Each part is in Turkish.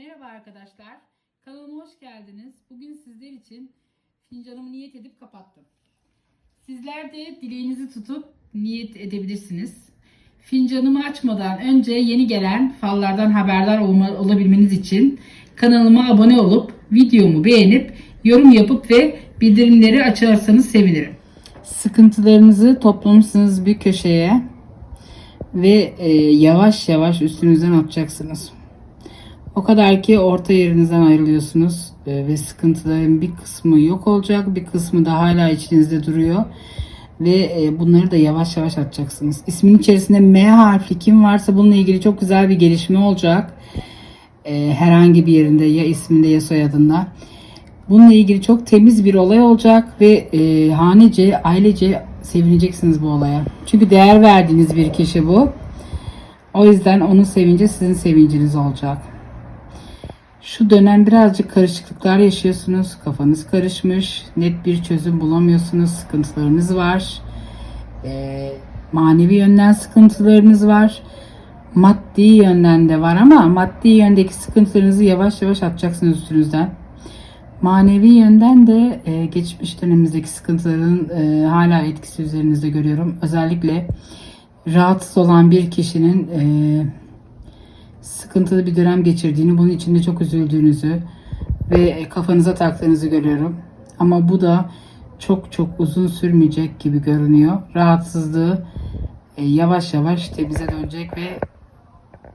Merhaba arkadaşlar. Kanalıma hoş geldiniz. Bugün sizler için fincanımı niyet edip kapattım. Sizler de dileğinizi tutup niyet edebilirsiniz. Fincanımı açmadan önce yeni gelen fallardan haberdar olma, olabilmeniz için kanalıma abone olup videomu beğenip yorum yapıp ve bildirimleri açarsanız sevinirim. Sıkıntılarınızı toplamışsınız bir köşeye ve e, yavaş yavaş üstünüzden atacaksınız. O kadar ki orta yerinizden ayrılıyorsunuz e, ve sıkıntıların bir kısmı yok olacak, bir kısmı da hala içinizde duruyor ve e, bunları da yavaş yavaş atacaksınız. İsmin içerisinde M harfi kim varsa bununla ilgili çok güzel bir gelişme olacak. E, herhangi bir yerinde ya isminde ya soyadında. Bununla ilgili çok temiz bir olay olacak ve e, hanece, ailece sevineceksiniz bu olaya. Çünkü değer verdiğiniz bir kişi bu. O yüzden onun sevinci sizin sevinciniz olacak. Şu dönem birazcık karışıklıklar yaşıyorsunuz. Kafanız karışmış. Net bir çözüm bulamıyorsunuz. Sıkıntılarınız var. Ee, manevi yönden sıkıntılarınız var. Maddi yönden de var ama maddi yöndeki sıkıntılarınızı yavaş yavaş atacaksınız üstünüzden. Manevi yönden de e, geçmiş dönemimizdeki sıkıntıların e, hala etkisi üzerinizde görüyorum. Özellikle rahatsız olan bir kişinin e, sıkıntılı bir dönem geçirdiğini, bunun içinde çok üzüldüğünüzü ve kafanıza taktığınızı görüyorum. Ama bu da çok çok uzun sürmeyecek gibi görünüyor. Rahatsızlığı e, yavaş yavaş temize dönecek ve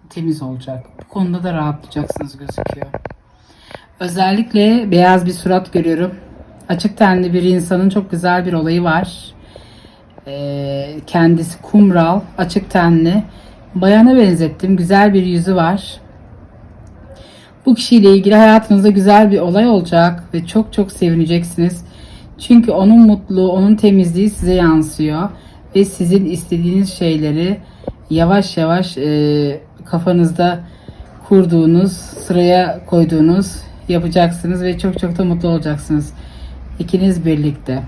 temiz olacak. Bu konuda da rahatlayacaksınız gözüküyor. Özellikle beyaz bir surat görüyorum. Açık tenli bir insanın çok güzel bir olayı var. Ee, kendisi kumral, açık tenli. Bayana benzettim. Güzel bir yüzü var. Bu kişiyle ilgili hayatınızda güzel bir olay olacak ve çok çok sevineceksiniz. Çünkü onun mutluluğu, onun temizliği size yansıyor ve sizin istediğiniz şeyleri yavaş yavaş e, kafanızda kurduğunuz, sıraya koyduğunuz yapacaksınız ve çok çok da mutlu olacaksınız. İkiniz birlikte.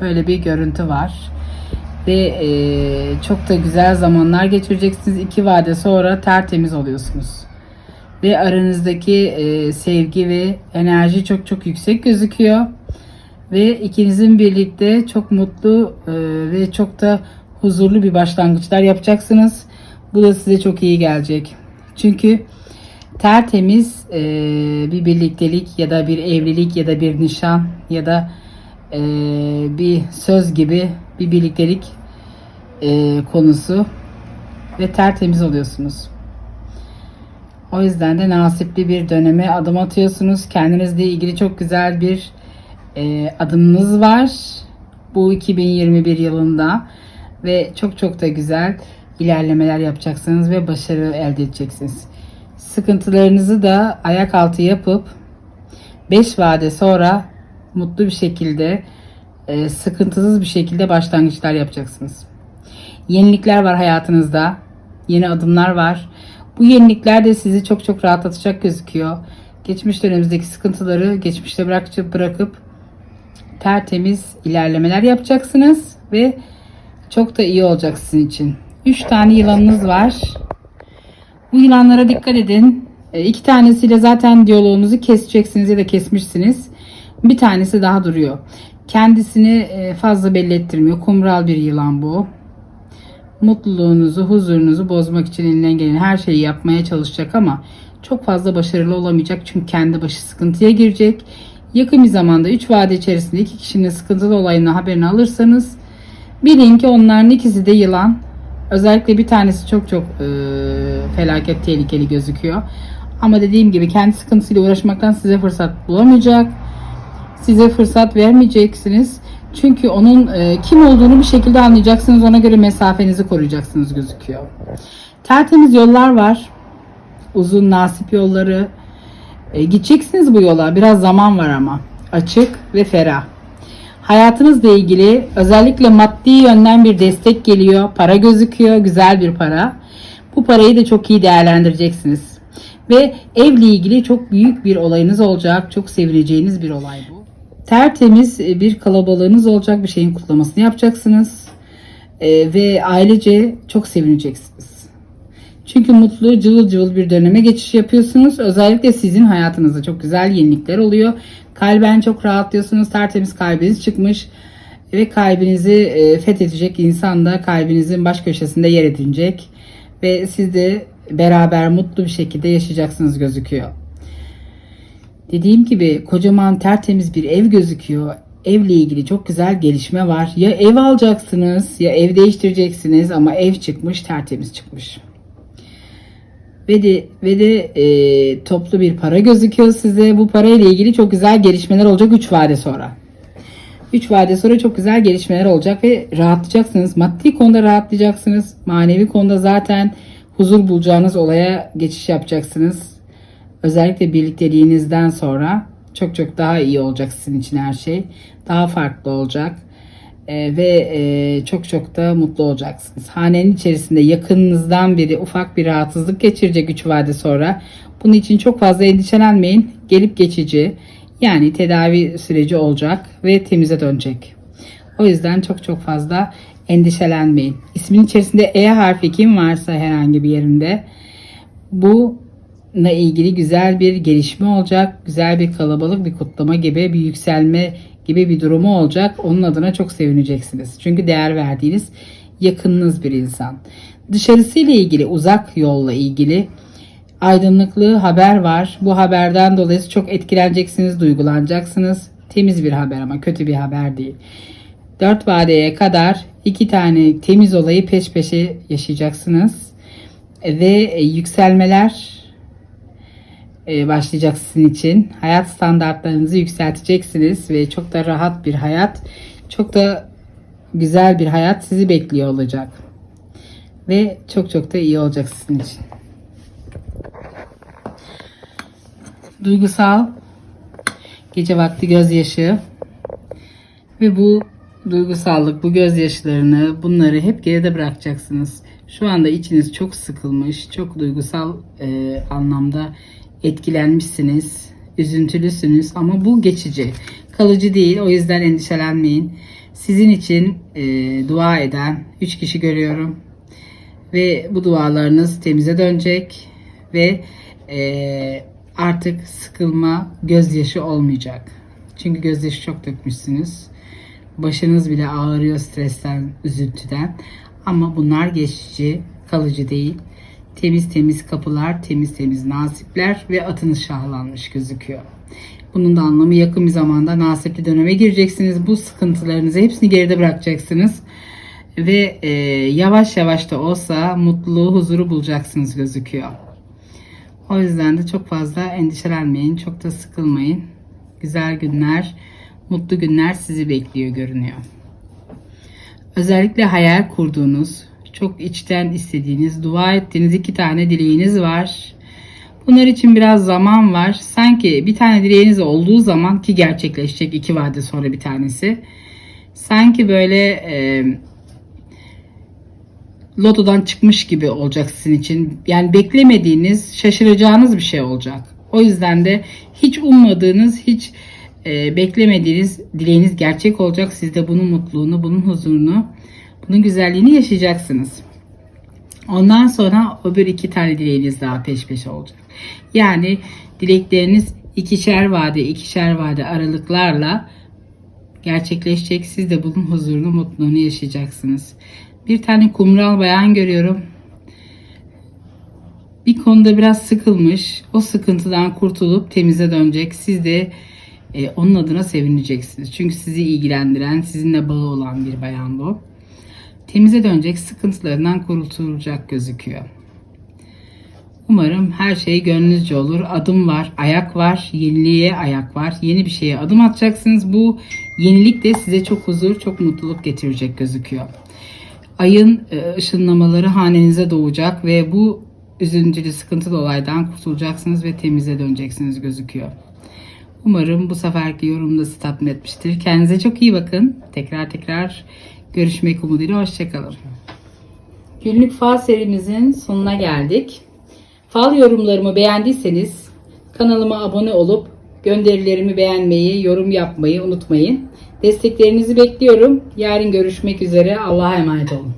Böyle bir görüntü var. Ve e, çok da güzel zamanlar geçireceksiniz. İki vade sonra tertemiz oluyorsunuz. Ve aranızdaki e, sevgi ve enerji çok çok yüksek gözüküyor. Ve ikinizin birlikte çok mutlu e, ve çok da huzurlu bir başlangıçlar yapacaksınız. Bu da size çok iyi gelecek. Çünkü tertemiz e, bir birliktelik ya da bir evlilik ya da bir nişan ya da e, bir söz gibi bir birliktelik e, konusu ve tertemiz oluyorsunuz. O yüzden de nasipli bir döneme adım atıyorsunuz. Kendinizle ilgili çok güzel bir e, adımınız var. Bu 2021 yılında ve çok çok da güzel ilerlemeler yapacaksınız ve başarı elde edeceksiniz. Sıkıntılarınızı da ayak altı yapıp 5 vade sonra mutlu bir şekilde e, sıkıntısız bir şekilde başlangıçlar yapacaksınız. Yenilikler var hayatınızda. Yeni adımlar var. Bu yenilikler de sizi çok çok rahatlatacak gözüküyor. Geçmiş dönemimizdeki sıkıntıları geçmişte bırakıp bırakıp tertemiz ilerlemeler yapacaksınız ve çok da iyi olacak sizin için. 3 tane yılanınız var. Bu yılanlara dikkat edin. E, iki tanesiyle zaten diyaloğunuzu keseceksiniz ya da kesmişsiniz. Bir tanesi daha duruyor. Kendisini e, fazla belli ettirmiyor. Kumral bir yılan bu. Mutluluğunuzu, huzurunuzu bozmak için elinden gelen her şeyi yapmaya çalışacak ama çok fazla başarılı olamayacak. Çünkü kendi başı sıkıntıya girecek. Yakın bir zamanda 3 vade içerisinde iki kişinin sıkıntılı olayını haberini alırsanız bilin ki onların ikisi de yılan. Özellikle bir tanesi çok çok e, felaket tehlikeli gözüküyor. Ama dediğim gibi kendi sıkıntısıyla uğraşmaktan size fırsat bulamayacak. Size fırsat vermeyeceksiniz. Çünkü onun e, kim olduğunu bir şekilde anlayacaksınız. Ona göre mesafenizi koruyacaksınız gözüküyor. Tertemiz yollar var. Uzun nasip yolları. E, gideceksiniz bu yola. Biraz zaman var ama. Açık ve ferah. Hayatınızla ilgili özellikle maddi yönden bir destek geliyor. Para gözüküyor. Güzel bir para. Bu parayı da çok iyi değerlendireceksiniz. Ve evle ilgili çok büyük bir olayınız olacak. Çok sevineceğiniz bir olay bu. Tertemiz bir kalabalığınız olacak. Bir şeyin kutlamasını yapacaksınız. Ee, ve ailece çok sevineceksiniz. Çünkü mutlu, cıvıl cıvıl bir döneme geçiş yapıyorsunuz. Özellikle sizin hayatınızda çok güzel yenilikler oluyor. Kalben çok rahatlıyorsunuz. Tertemiz kalbiniz çıkmış. Ve kalbinizi e, fethedecek insan da kalbinizin baş köşesinde yer edinecek. Ve siz de beraber mutlu bir şekilde yaşayacaksınız gözüküyor. Dediğim gibi kocaman tertemiz bir ev gözüküyor. Evle ilgili çok güzel gelişme var. Ya ev alacaksınız ya ev değiştireceksiniz ama ev çıkmış tertemiz çıkmış. Ve de, ve de e, toplu bir para gözüküyor size. Bu parayla ilgili çok güzel gelişmeler olacak 3 vade sonra. 3 vade sonra çok güzel gelişmeler olacak ve rahatlayacaksınız. Maddi konuda rahatlayacaksınız. Manevi konuda zaten huzur bulacağınız olaya geçiş yapacaksınız. Özellikle birlikteliğinizden sonra çok çok daha iyi olacak sizin için her şey. Daha farklı olacak. Ee, ve e, çok çok da mutlu olacaksınız. Hanenin içerisinde yakınınızdan biri ufak bir rahatsızlık geçirecek 3 vade sonra. Bunun için çok fazla endişelenmeyin. Gelip geçici. Yani tedavi süreci olacak ve temize dönecek. O yüzden çok çok fazla endişelenmeyin. İsmin içerisinde E harfi kim varsa herhangi bir yerinde bununla ilgili güzel bir gelişme olacak. Güzel bir kalabalık, bir kutlama gibi, bir yükselme gibi bir durumu olacak. Onun adına çok sevineceksiniz. Çünkü değer verdiğiniz yakınınız bir insan. Dışarısıyla ilgili, uzak yolla ilgili aydınlıklı haber var. Bu haberden dolayı çok etkileneceksiniz, duygulanacaksınız. Temiz bir haber ama kötü bir haber değil. Dört vadeye kadar iki tane temiz olayı peş peşe yaşayacaksınız. Ve yükselmeler e, başlayacak sizin için. Hayat standartlarınızı yükselteceksiniz ve çok da rahat bir hayat, çok da güzel bir hayat sizi bekliyor olacak. Ve çok çok da iyi olacak sizin için. Duygusal gece vakti gözyaşı ve bu duygusallık, bu gözyaşlarını, bunları hep geride bırakacaksınız. Şu anda içiniz çok sıkılmış, çok duygusal e, anlamda etkilenmişsiniz, üzüntülüsünüz ama bu geçici, kalıcı değil. O yüzden endişelenmeyin. Sizin için e, dua eden 3 kişi görüyorum ve bu dualarınız temize dönecek ve e, artık sıkılma, gözyaşı olmayacak. Çünkü gözyaşı çok dökmüşsünüz. Başınız bile ağrıyor stresten, üzüntüden. Ama bunlar geçici, kalıcı değil. Temiz temiz kapılar, temiz temiz nasipler ve atınız şahlanmış gözüküyor. Bunun da anlamı yakın bir zamanda nasipli döneme gireceksiniz. Bu sıkıntılarınızı hepsini geride bırakacaksınız. Ve e, yavaş yavaş da olsa mutluluğu, huzuru bulacaksınız gözüküyor. O yüzden de çok fazla endişelenmeyin, çok da sıkılmayın. Güzel günler, mutlu günler sizi bekliyor görünüyor. Özellikle hayal kurduğunuz, çok içten istediğiniz, dua ettiğiniz iki tane dileğiniz var. Bunlar için biraz zaman var. Sanki bir tane dileğiniz olduğu zaman ki gerçekleşecek iki vade sonra bir tanesi. Sanki böyle e, lotodan çıkmış gibi olacak sizin için. Yani beklemediğiniz, şaşıracağınız bir şey olacak. O yüzden de hiç ummadığınız, hiç e, beklemediğiniz dileğiniz gerçek olacak. Siz de bunun mutluluğunu, bunun huzurunu, bunun güzelliğini yaşayacaksınız. Ondan sonra öbür iki tane dileğiniz daha peş peşe olacak. Yani dilekleriniz ikişer vade, ikişer vade aralıklarla gerçekleşecek. Siz de bunun huzurunu, mutluluğunu yaşayacaksınız. Bir tane kumral bayan görüyorum. Bir konuda biraz sıkılmış. O sıkıntıdan kurtulup temize dönecek. Siz de e, onun adına sevineceksiniz. Çünkü sizi ilgilendiren, sizinle bağı olan bir bayan bu. Temize dönecek, sıkıntılarından kurtulacak gözüküyor. Umarım her şey gönlünüzce olur. Adım var, ayak var, yeniliğe ayak var. Yeni bir şeye adım atacaksınız. Bu yenilik de size çok huzur, çok mutluluk getirecek gözüküyor. Ayın e, ışınlamaları hanenize doğacak ve bu üzüntülü, sıkıntılı olaydan kurtulacaksınız ve temize döneceksiniz gözüküyor. Umarım bu seferki yorumda sizi tatmin etmiştir. Kendinize çok iyi bakın. Tekrar tekrar görüşmek umuduyla. Hoşçakalın. Günlük fal serimizin sonuna geldik. Fal yorumlarımı beğendiyseniz kanalıma abone olup gönderilerimi beğenmeyi, yorum yapmayı unutmayın. Desteklerinizi bekliyorum. Yarın görüşmek üzere. Allah'a emanet olun.